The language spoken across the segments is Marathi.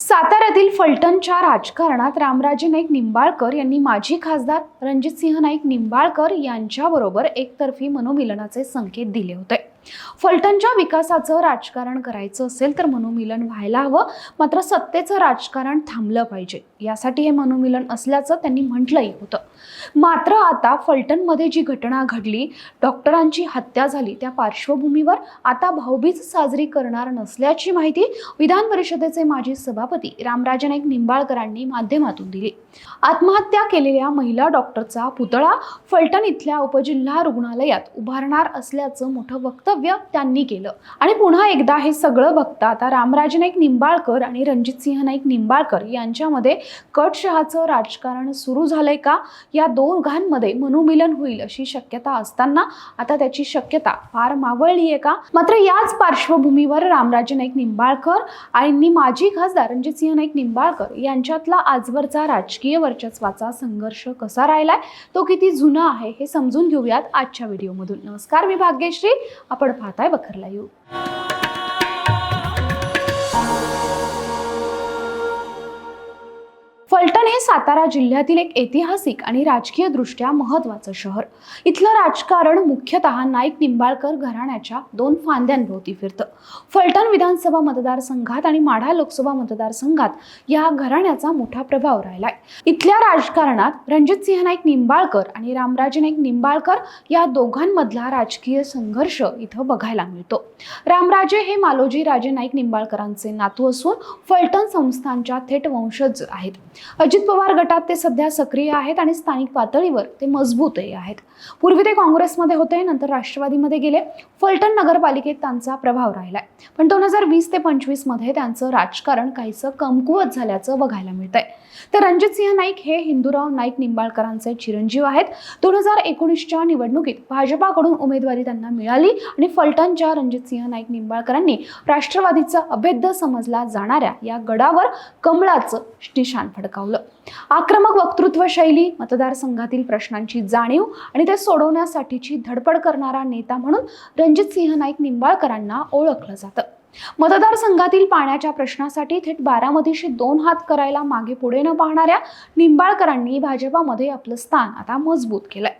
साताऱ्यातील फलटणच्या राजकारणात रामराजे नाईक निंबाळकर यांनी माजी खासदार रणजितसिंह नाईक निंबाळकर यांच्याबरोबर एकतर्फी मनोमिलनाचे संकेत दिले होते. फलटणच्या विकासाचं राजकारण करायचं असेल तर मनोमिलन व्हायला हवं. मात्र सत्तेचं राजकारण थांबलं पाहिजे. यासाठी हे मनोमिलन असल्याचं त्यांनी म्हटलंही होतं. मात्र आता फलटणमध्ये जी घटना घडली डॉक्टरांची हत्या झाली त्या पार्श्वभूमीवर आता भाऊबीज साजरी करणार नसल्याची माहिती विधान परिषदेचे माजी सभापती रामराजे नाईक निंबाळकरांनी माध्यमातून दिली. आत्महत्या केलेल्या महिला डॉक्टरचा पुतळा फलटण इथल्या उपजिल्हा रुग्णालयात उभारणार असल्याचं मोठं वक्तव्य त्यांनी केलं. आणि पुन्हा एकदा हे सगळं बघता आता रामराजे नाईक निंबाळकर आणि रणजितसिंह नाईक निंबाळकर यांच्यामध्ये कटशहाचं राजकारण सुरू झालंय का? या दोघांमध्ये मनोमिलन होईल अशी शक्यता असताना आता त्याची शक्यता फार मावळली आहे का? मात्र याच पार्श्वभूमीवर रामराजे नाईक निंबाळकर आणि माजी खासदार रणजितसिंह नाईक निंबाळकर यांच्यातला आजवरचा राजकीय वर्चस्वाचा संघर्ष कसा राहिलाय? तो किती जुना आहे हे समजून घेऊयात आजच्या व्हिडिओमधून. नमस्कार मी भाग्यश्री. आपण पाहताय बखरला यू सातारा जिल्ह्यातील एक ऐतिहासिक आणि राजकीय दृष्ट्या महत्वाचं शहर. इथलं राजकारण मुख्यतः नाईक निंबाळकर घराण्याच्या दोन फांद्यांभोवती फिरतं. फलटण विधानसभा मतदारसंघात आणि माढा लोकसभा मतदारसंघात या घराण्याचा मोठा प्रभाव राहिलाय. इथल्या राजकारणात रणजितसिंह नाईक निंबाळकर आणि रामराजे नाईक निंबाळकर या दोघांमधला राजकीय संघर्ष इथं बघायला मिळतो. रामराजे हे मालोजी राजे नाईक निंबाळकरांचे नातू असून फलटण संस्थांच्या थेट वंशज आहेत. अजित पवार गटात ते सध्या सक्रिय आहेत आणि स्थानिक पातळीवर ते मजबूतही आहेत. पूर्वी ते काँग्रेसमध्ये होते नंतर राष्ट्रवादीमध्ये गेले. फलटण नगरपालिकेत त्यांचा प्रभाव राहिलाय. पण दोन हजार वीस ते पंचवीसमध्ये त्यांचं राजकारण काहीसं कमकुवत झाल्याचं बघायला मिळतंय. तर रणजितसिंह नाईक हे हिंदूराव नाईक निंबाळकरांचे चिरंजीव आहेत. दोन हजार एकोणीसच्या निवडणुकीत भाजपाकडून उमेदवारी त्यांना मिळाली आणि फलटणच्या रणजितसिंह नाईक निंबाळकरांनी राष्ट्रवादीचा अभेद्य समजला जाणाऱ्या या गडावर कमळाचं निशाण फडकावलं. आक्रमक वक्तृत्व शैली मतदारसंघातील प्रश्नांची जाणीव आणि ते सोडवण्यासाठीची धडपड करणारा नेता म्हणून रणजित सिंह नाईक निंबाळकरांना ओळखलं जातं. मतदारसंघातील पाण्याच्या प्रश्नासाठी थेट बारामतीशी दोन हात करायला मागे पुढे न पाहणाऱ्या निंबाळकरांनी भाजपामध्ये आपलं स्थान आता मजबूत केलंय.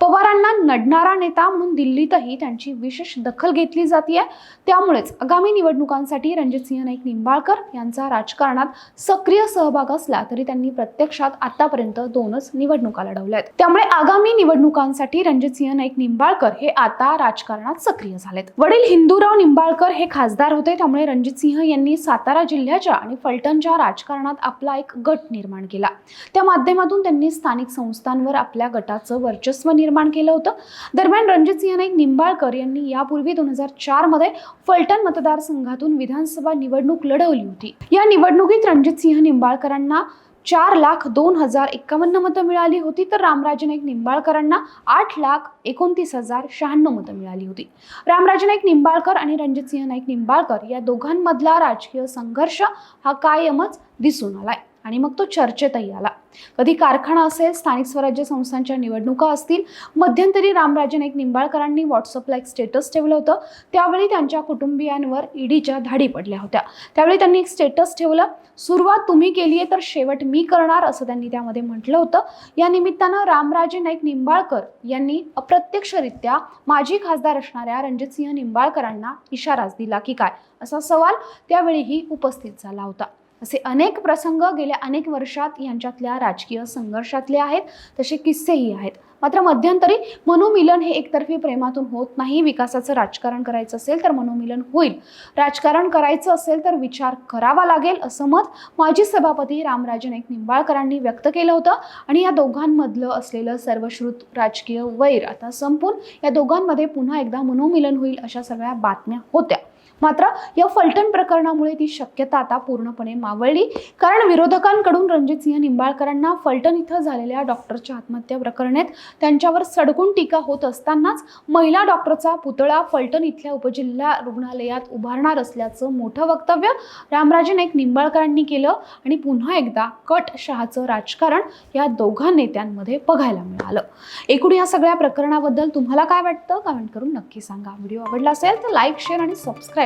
पवारांना नडणारा नेता म्हणून दिल्लीतही त्यांची विशेष दखल घेतली जाते त्यामुळेच आगामी निवडणुकांसाठी रणजितसिंह नाईक निंबाळकर यांचा राजकारणात सक्रिय सहभाग असला तरी त्यांनी प्रत्यक्षात आतापर्यंत दोनच निवडणुका लढवल्या आहेत त्यामुळे आगामी निवडणुकांसाठी रणजितसिंह नाईक निंबाळकर हे आता राजकारणात सक्रिय झालेत. वडील हिंदूराव निंबाळकर हे खासदार होते त्यामुळे रणजितसिंह यांनी सातारा जिल्ह्याच्या आणि फलटणच्या राजकारणात आपला एक गट निर्माण केला. त्या माध्यमातून त्यांनी स्थानिक संस्थांवर आपल्या गटाचं वर्चस्व निर्माण केलं होतं. दरम्यान रणजितसिंह नाईक निंबाळकर यांनी यापूर्वी दोन हजार चारमध्ये फलटण मतदारसंघातून विधानसभा निवडणूक लढवली होती. या निवडणुकीत रणजित सिंह निंबाळकरांना चार लाख दोन हजार एक्कावन्न मतं मिळाली होती तर रामराजे नाईक निंबाळकरांना आठ लाख एकोणतीस हजार शहाण्णव मतं मिळाली होती. रामराजे नाईक निंबाळकर आणि रणजितसिंह नाईक निंबाळकर या दोघांमधला राजकीय संघर्ष हा कायमच दिसून आलाय. आणि मग तो चर्चेतही आला. कधी कारखाना असेल स्थानिक स्वराज्य संस्थांच्या निवडणुका असतील मध्यंतरी रामराजे नाईक निंबाळकरांनी व्हॉट्सअपला एक स्टेटस ठेवलं होतं. त्यावेळी त्यांच्या कुटुंबियांवर ईडीच्या धाडी पडल्या होत्या. त्यावेळी त्यांनी एक स्टेटस ठेवलं सुरुवात तुम्ही केली आहे तर शेवट मी करणार असं त्यांनी त्यामध्ये म्हटलं होतं. या निमित्तानं रामराजे नाईक निंबाळकर यांनी अप्रत्यक्षरित्या माजी खासदार असणाऱ्या रणजितसिंह निंबाळकरांना इशाराच दिला की काय असा सवाल त्यावेळीही उपस्थित झाला होता. असे अनेक प्रसंग गेल्या अनेक वर्षात यांच्यातल्या राजकीय संघर्षातले आहेत तसे किस्सेही आहेत. मात्र मध्यंतरी मनोमिलन हे एकतर्फी प्रेमातून होत नाही. विकासाचं राजकारण करायचं असेल तर मनोमिलन होईल. राजकारण करायचं असेल तर विचार करावा लागेल असं मत माजी सभापती रामराजे नाईक निंबाळकरांनी व्यक्त केलं होतं. आणि या दोघांमधलं असलेलं सर्वश्रुत राजकीय वैर आता संपून या दोघांमध्ये पुन्हा एकदा मनोमिलन होईल अशा सगळ्या बातम्या होत्या. मात्र या फलटण प्रकरणामुळे ती शक्यता आता पूर्णपणे मावळली. कारण विरोधकांकडून रणजितसिंह निंबाळकरांना फलटण इथं झालेल्या डॉक्टरच्या आत्महत्या प्रकरणात त्यांच्यावर सडकून टीका होत असतानाच महिला डॉक्टरचा पुतळा फलटण इथल्या उपजिल्हा रुग्णालयात उभारणार असल्याचं मोठं वक्तव्य रामराजे नाईक निंबाळकरांनी केलं आणि पुन्हा एकदा कट शहाचं राजकारण या दोघा नेत्यांमध्ये बघायला मिळालं. एकूण या सगळ्या प्रकरणाबद्दल तुम्हाला काय वाटतं? कमेंट करून नक्की सांगा. व्हिडिओ आवडला असेल तर लाईक शेअर आणि